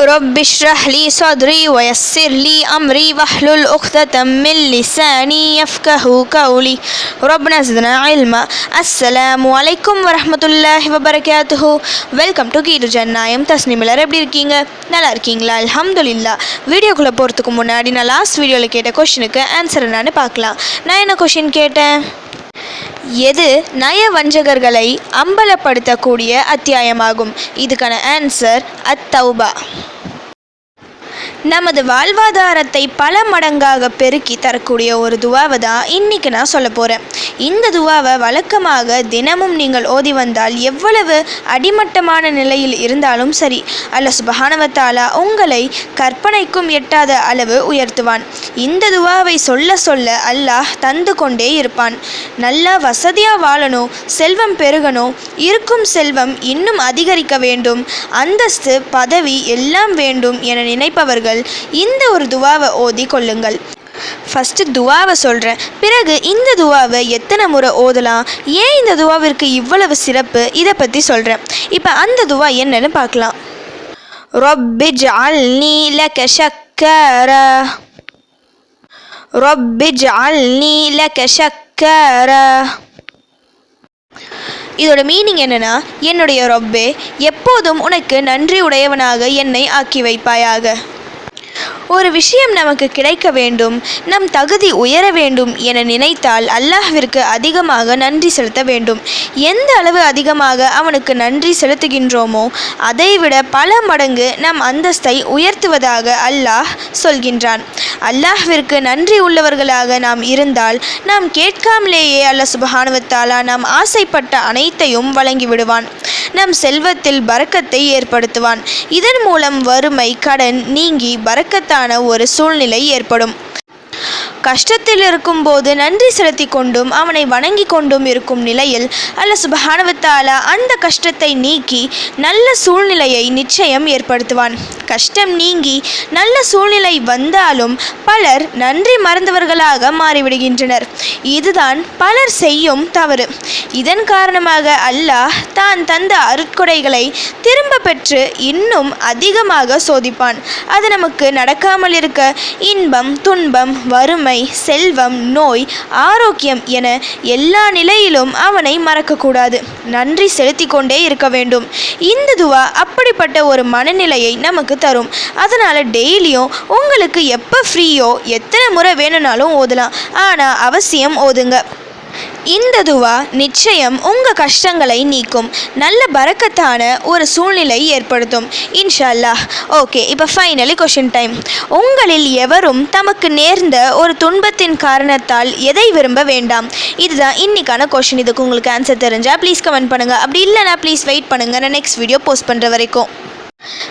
رب اشرح لي صدري ويسر لي أمري واحلل عقدة من لساني يفقه قولي ربنا زدنا علما السلام عليكم ورحمة الله وبركاته welcome to கீடு ஜன்னாயம் தஸ்னிமிலர் எப்படி இருக்கீங்க நல்லா இருக்கீங்களா அல்ஹம்துலில்லா வீடியோக்குள்ளே போகிறதுக்கு முன்னாடி நான் லாஸ்ட் வீடியோவில் கேட்ட கொஷினுக்கு ஆன்சர் என்னன்னு பார்க்கலாம் நான் என்ன கொஷின் கேட்டேன் எது நய வஞ்சகர்களை அம்பலப்படுத்தக்கூடிய அத்தியாயமாகும்? இதுக்கான ஆன்சர் அத்தௌபா. நமது வாழ்வாதாரத்தை பல மடங்காக பெருக்கி தரக்கூடிய ஒரு துவாவை தான் இன்னைக்கு நான் சொல்ல போகிறேன் இந்த துவாவை வழக்கமாக தினமும் நீங்கள் ஓதி வந்தால் எவ்வளவு அடிமட்டமான நிலையில் இருந்தாலும் சரி அல்ல சுபஹானவத்தாலா உங்களை கற்பனைக்கும் எட்டாத அளவு உயர்த்துவான். இந்த துவாவை சொல்ல சொல்ல அல்லாஹ் தந்து கொண்டே இருப்பான். நல்லா வசதியாக வாழணும் செல்வம் பெருகணும் இருக்கும் செல்வம் இன்னும் அதிகரிக்க வேண்டும் அந்தஸ்து பதவி எல்லாம் வேண்டும் என நினைப்பவர்கள் இந்த ஒரு துவாவை ஓதி கொள்ளுங்கள். ஃபஸ்ட்டு துவாவை சொல்கிறேன் பிறகு இந்த துவாவை எத்தனை முறை ஓதலாம்? ஏன் இந்த துவாவிற்கு இவ்வளவு சிறப்பு? இதை பற்றி சொல்கிறேன் இப்போ அந்த துவா என்னன்னு பார்க்கலாம். ரொப்பி ஜால்னி லக ஷக்கரா. ரொப்பி ஜால்னி லக ஷக்கரா. இதோட மீனிங் என்னன்னா என்னுடைய ரொப்பே எப்போதும் உனக்கு நன்றி உடையவனாக என்னை ஆக்கி வைப்பாயாக. ஒரு விஷயம் நமக்கு கிடைக்க வேண்டும் நம் தகுதி உயர வேண்டும் என நினைத்தால் அல்லாஹ்விற்கு அதிகமாக நன்றி செலுத்த வேண்டும். எந்த அளவு அதிகமாக அவனுக்கு நன்றி செலுத்துகின்றோமோ அதைவிட பல மடங்கு நம் அந்தஸ்தை உயர்த்துவதாக அல்லாஹ் சொல்கின்றான். அல்லாஹ்விற்கு நன்றி உள்ளவர்களாக நாம் இருந்தால் நாம் கேட்காமலேயே அல்லாஹ் சுபஹானுவத்தாலா நாம் ஆசைப்பட்ட அனைத்தையும் வழங்கிவிடுவான். நம் செல்வத்தில் பறக்கத்தை ஏற்படுத்துவான். இதன் மூலம் வறுமை கடன் நீங்கி பறக்கத்தான ஒரு சூழ்நிலை ஏற்படும். கஷ்டத்தில் இருக்கும்போது நன்றி செலுத்தி கொண்டும் அவனை வணங்கி கொண்டும் இருக்கும் நிலையில் அல்ல சுபஹானவத்தாலா அந்த கஷ்டத்தை நீக்கி நல்ல சூழ்நிலையை நிச்சயம் ஏற்படுத்துவான். கஷ்டம் நீங்கி நல்ல சூழ்நிலை வந்தாலும் பலர் நன்றி மறந்தவர்களாக மாறிவிடுகின்றனர். இதுதான் பலர் செய்யும் தவறு. இதன் காரணமாக அல்லாஹ் தான் தந்த அருட்கொடைகளை திரும்ப பெற்று இன்னும் அதிகமாக சோதிப்பான். அது நமக்கு நடக்காமல் இருக்க இன்பம் துன்பம் வறுமை செல்வம் நோய் ஆரோக்கியம் என எல்லா நிலையிலும் அவனை மறக்கக்கூடாது. நன்றி செலுத்தி கொண்டே இருக்க வேண்டும். இந்த துவா அப்படிப்பட்ட ஒரு மனநிலையை நமக்கு தரும். அதனால் டெய்லியும் உங்களுக்கு எப்போ ஃப்ரீயோ எத்தனை முறை வேணும்னாலும் ஓதலாம். ஆனால் அவசியம் ஓதுங்க. இந்த துவா நிச்சயம் உங்கள் கஷ்டங்களை நீக்கும். நல்ல பறக்கத்தான ஒரு சூழ்நிலை ஏற்படுத்தும். இன்ஷா அல்லாஹ் ஓகே இப்போ ஃபைனலி கொஷின் டைம் உங்களில் எவரும் தமக்கு நேர்ந்த ஒரு துன்பத்தின் காரணத்தால் எதை விரும்ப வேண்டாம்? இதுதான் இன்னைக்கான கொஷின் இதுக்கு உங்களுக்கு ஆன்சர் தெரிஞ்சால் ப்ளீஸ் கமெண்ட் பண்ணுங்கள் அப்படி இல்லைனா ப்ளீஸ் வெயிட் பண்ணுங்கள் நான் நெக்ஸ்ட் வீடியோ போஸ்ட் பண்ணுற வரைக்கும்.